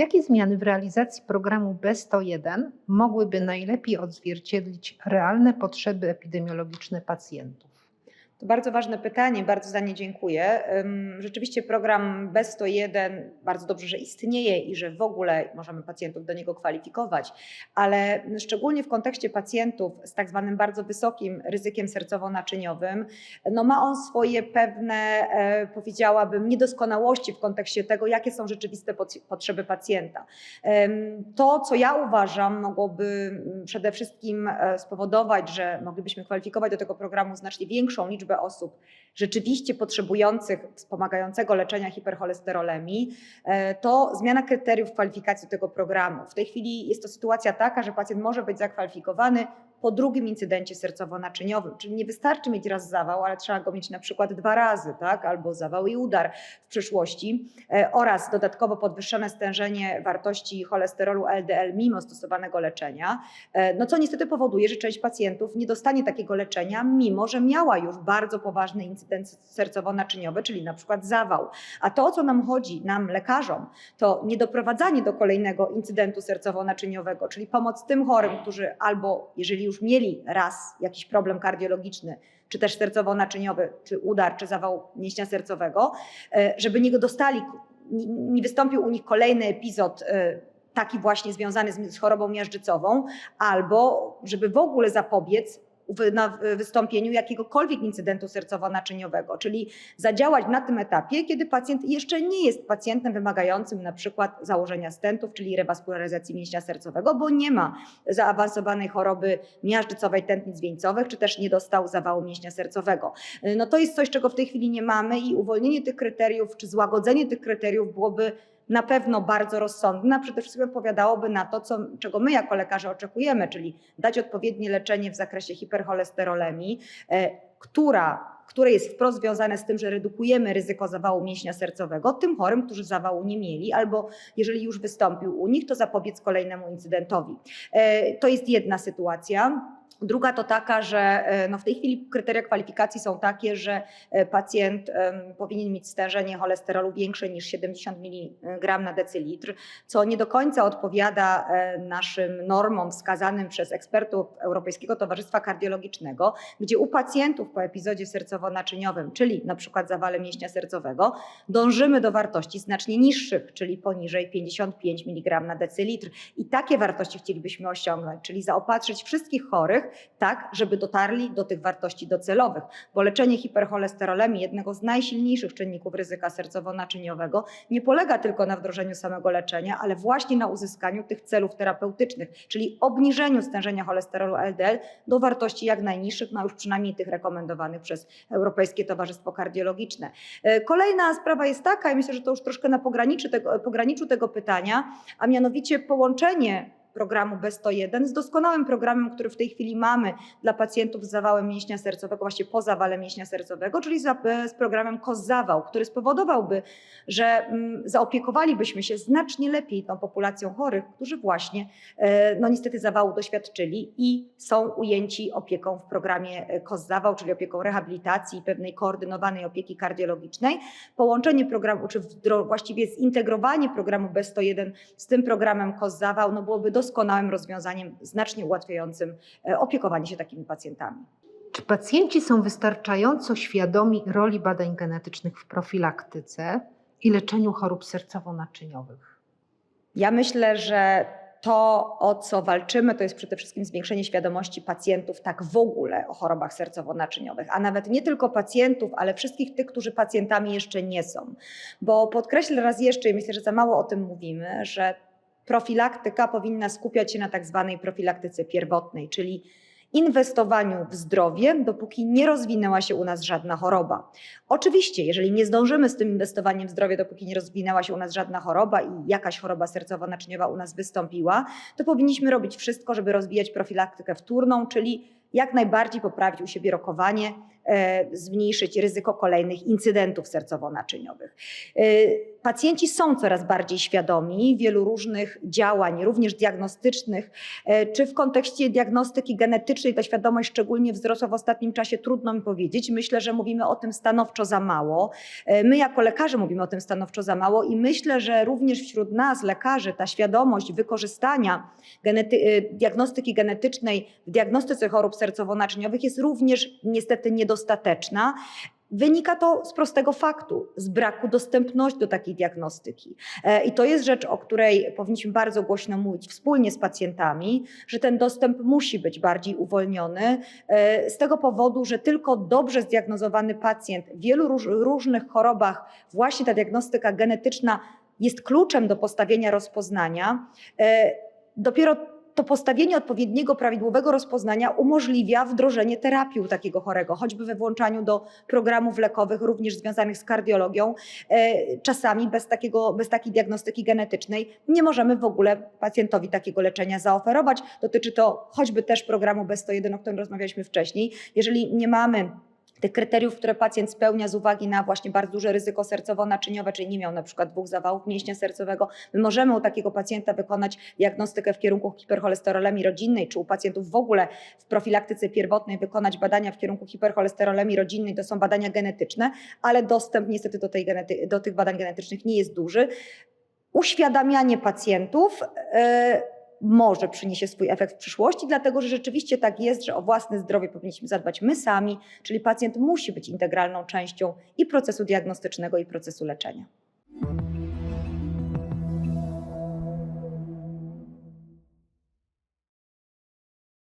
Jakie zmiany w realizacji programu B101 mogłyby najlepiej odzwierciedlić realne potrzeby epidemiologiczne pacjentów? To bardzo ważne pytanie, bardzo za nie dziękuję. Rzeczywiście program B101 bardzo dobrze, że istnieje i że w ogóle możemy pacjentów do niego kwalifikować, ale szczególnie w kontekście pacjentów z tak zwanym bardzo wysokim ryzykiem sercowo-naczyniowym, no ma on swoje pewne, e, powiedziałabym, niedoskonałości w kontekście tego, jakie są rzeczywiste potrzeby pacjenta. To, co ja uważam, mogłoby przede wszystkim e, spowodować, że moglibyśmy kwalifikować do tego programu znacznie większą liczbę osób rzeczywiście potrzebujących wspomagającego leczenia hipercholesterolemii, e, to zmiana kryteriów kwalifikacji tego programu. W tej chwili jest to sytuacja taka, że pacjent może być zakwalifikowany po drugim incydencie sercowo-naczyniowym, czyli nie wystarczy mieć raz zawał, ale trzeba go mieć na przykład dwa razy, tak? albo zawał i udar w przyszłości e, oraz dodatkowo podwyższone stężenie wartości cholesterolu LDL mimo stosowanego leczenia, e, no co niestety powoduje, że część pacjentów nie dostanie takiego leczenia, mimo że miała już bardzo poważny incydent sercowo-naczyniowy, czyli na przykład zawał. A to, o co nam chodzi, nam lekarzom, to nie doprowadzanie do kolejnego incydentu sercowo-naczyniowego, czyli pomoc tym chorym, którzy albo jeżeli już mieli raz jakiś problem kardiologiczny, czy też sercowo-naczyniowy, czy udar, czy zawał mięśnia sercowego, e, żeby nie dostali, nie- wystąpił u nich kolejny epizod e, taki właśnie związany z, chorobą miażdżycową, albo żeby w ogóle zapobiec na wystąpieniu jakiegokolwiek incydentu sercowo-naczyniowego, czyli zadziałać na tym etapie, kiedy pacjent jeszcze nie jest pacjentem wymagającym na przykład założenia stentów, czyli rewaskularyzacji mięśnia sercowego, bo nie ma zaawansowanej choroby miażdżycowej tętnic wieńcowych, czy też nie dostał zawału mięśnia sercowego. No to jest coś, czego w tej chwili nie mamy i uwolnienie tych kryteriów, czy złagodzenie tych kryteriów byłoby na pewno bardzo rozsądne, a przede wszystkim odpowiadałoby na to, co, czego my jako lekarze oczekujemy, czyli dać odpowiednie leczenie w zakresie hipercholesterolemii, e, która, które jest wprost związane z tym, że redukujemy ryzyko zawału mięśnia sercowego tym chorym, którzy zawału nie mieli, albo jeżeli już wystąpił u nich, to zapobiec kolejnemu incydentowi. E, To jest jedna sytuacja. Druga to taka, że e, no w tej chwili kryteria kwalifikacji są takie, że e, pacjent powinien mieć stężenie cholesterolu większe niż 70 mg na decylitr, co nie do końca odpowiada e, naszym normom wskazanym przez ekspertów Europejskiego Towarzystwa Kardiologicznego, gdzie u pacjentów po epizodzie sercowo-naczyniowym, czyli na przykład zawale mięśnia sercowego, dążymy do wartości znacznie niższych, czyli poniżej 55 mg na decylitr. I takie wartości chcielibyśmy osiągnąć, czyli zaopatrzyć wszystkich chorych tak, żeby dotarli do tych wartości docelowych, bo leczenie hipercholesterolemii, jednego z najsilniejszych czynników ryzyka sercowo-naczyniowego, nie polega tylko na wdrożeniu samego leczenia, ale właśnie na uzyskaniu tych celów terapeutycznych, czyli obniżeniu stężenia cholesterolu LDL do wartości jak najniższych, no już przynajmniej tych rekomendowanych przez Europejskie Towarzystwo Kardiologiczne. E, Kolejna sprawa jest taka, i myślę, że to już troszkę na pograniczu tego, pograniczu tego pytania, a mianowicie połączenie programu B101 z doskonałym programem, który w tej chwili mamy dla pacjentów z zawałem mięśnia sercowego, właśnie po zawale mięśnia sercowego, czyli e, z programem COS-zawał, który spowodowałby, że mm, zaopiekowalibyśmy się znacznie lepiej tą populacją chorych, którzy właśnie e, no niestety zawału doświadczyli i są ujęci opieką w programie e, COS-zawał, czyli opieką rehabilitacji i pewnej koordynowanej opieki kardiologicznej. Połączenie programu, czy właściwie zintegrowanie programu B101 z tym programem COS-zawał no byłoby doskonałym rozwiązaniem, znacznie ułatwiającym e, opiekowanie się takimi pacjentami. Czy pacjenci są wystarczająco świadomi roli badań genetycznych w profilaktyce i leczeniu chorób sercowo-naczyniowych? Ja myślę, że to, o co walczymy, to jest przede wszystkim zwiększenie świadomości pacjentów tak w ogóle o chorobach sercowo-naczyniowych, a nawet nie tylko pacjentów, ale wszystkich tych, którzy pacjentami jeszcze nie są. Bo podkreślę raz jeszcze, i myślę, że za mało o tym mówimy, że profilaktyka powinna skupiać się na tak zwanej profilaktyce pierwotnej, czyli inwestowaniu w zdrowie, dopóki nie rozwinęła się u nas żadna choroba. Oczywiście, jeżeli nie zdążymy z tym inwestowaniem w zdrowie, dopóki nie rozwinęła się u nas żadna choroba i jakaś choroba sercowo-naczyniowa u nas wystąpiła, to powinniśmy robić wszystko, żeby rozwijać profilaktykę wtórną, czyli jak najbardziej poprawić u siebie rokowanie, e, zmniejszyć ryzyko kolejnych incydentów sercowo-naczyniowych. Pacjenci są coraz bardziej świadomi wielu różnych działań, również diagnostycznych, e, czy w kontekście diagnostyki genetycznej ta świadomość szczególnie wzrosła w ostatnim czasie, trudno mi powiedzieć. Myślę, że mówimy o tym stanowczo za mało. E, My jako lekarze mówimy o tym stanowczo za mało i myślę, że również wśród nas, lekarzy, ta świadomość wykorzystania genety- e, diagnostyki genetycznej w diagnostyce chorób sercowo-naczyniowych jest również niestety niedostateczna. Wynika to z prostego faktu, z braku dostępności do takiej diagnostyki. E, I to jest rzecz, o której powinniśmy bardzo głośno mówić wspólnie z pacjentami, że ten dostęp musi być bardziej uwolniony, e, z tego powodu, że tylko dobrze zdiagnozowany pacjent w wielu róż, różnych chorobach, właśnie ta diagnostyka genetyczna jest kluczem do postawienia rozpoznania. E, Dopiero to postawienie odpowiedniego, prawidłowego rozpoznania umożliwia wdrożenie terapii u takiego chorego, choćby we włączaniu do programów lekowych, również związanych z kardiologią. E, Czasami bez, takiego, bez takiej diagnostyki genetycznej nie możemy w ogóle pacjentowi takiego leczenia zaoferować. Dotyczy to choćby też programu B101, o którym rozmawialiśmy wcześniej. Jeżeli nie mamy tych kryteriów, które pacjent spełnia z uwagi na właśnie bardzo duże ryzyko sercowo-naczyniowe, czyli nie miał na przykład dwóch zawałów mięśnia sercowego, my możemy u takiego pacjenta wykonać diagnostykę w kierunku hipercholesterolemii rodzinnej, czy u pacjentów w ogóle w profilaktyce pierwotnej wykonać badania w kierunku hipercholesterolemii rodzinnej, to są badania genetyczne, ale dostęp niestety do, tej genety- do tych badań genetycznych nie jest duży. Uświadamianie pacjentów e, może przyniesie swój efekt w przyszłości, dlatego że rzeczywiście tak jest, że o własne zdrowie powinniśmy zadbać my sami, czyli pacjent musi być integralną częścią i procesu diagnostycznego, i procesu leczenia.